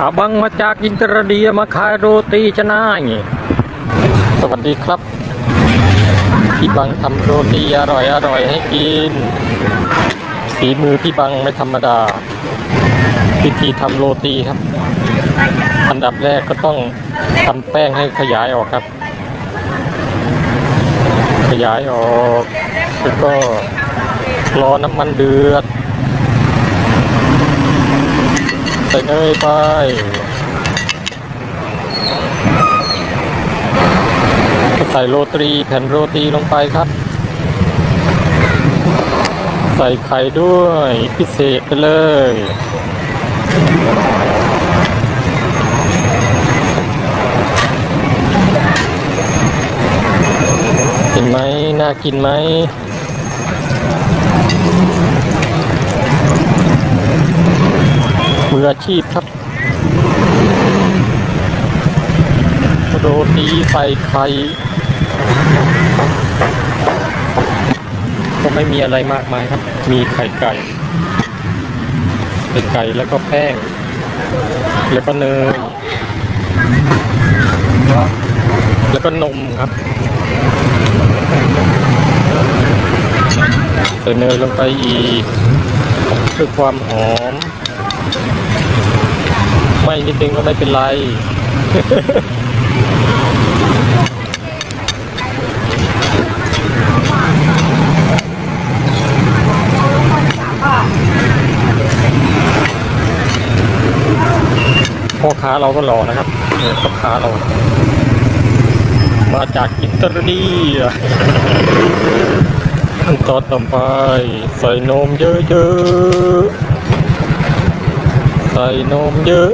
อาบังมาจากอินเตอร์เดียมาขายโรตีชนะนี่สวัสดีครับ พี่บังทำโรตีอร่อยอร่อยให้กินฝีมือพี่บังไม่ธรรมดาวิธีทำโรตีครับ อันดับแรกก็ต้องทำแป้งให้ขยายออกครับ ขยายออกแล้วก็รอน้ำมันเดือด ใส่เนยไปใส่โรตีแผ่นโรตีลงไปครับ ใส่ไข่ด้วยพิเศษไปเลยเห็นไหมน่ากินไหม ออาชีพครับโรตีใส่ไข่ก็ไม่มีอะไรมากมายครับ มีไข่ไก่ไข่ไก่แล้วก็แป้ง แล้วก็เนยแล้วก็นมครับใส่เนยลงไปอีกเพื่อความหอม นิดนึงก็ไม่เป็นไร พ่อค้าเราก็หล่อนะครับพ่อค้าเรา มาจากอิตาลีอะขั้นตอนต่อไป ใส่นมเยอะๆ ส่นมเยอะ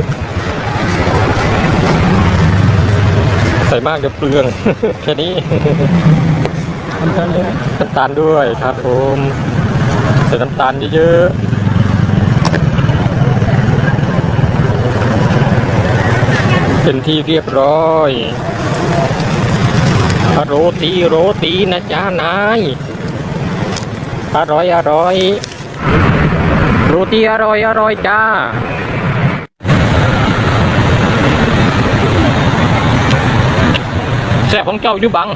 ๆ ใส่มากเดี๋ยวเปลือง แค่นี้น้ำตาลด้วยครับผม ใส่น้ำตาลเยอะๆเป็นที่เรียบร้อย โรตีโรตีนะจ๊ะนาย อร่อยอร่อย รตีอร่อยอร่อยจ้าแซ่บของเจ้าอยู่บัง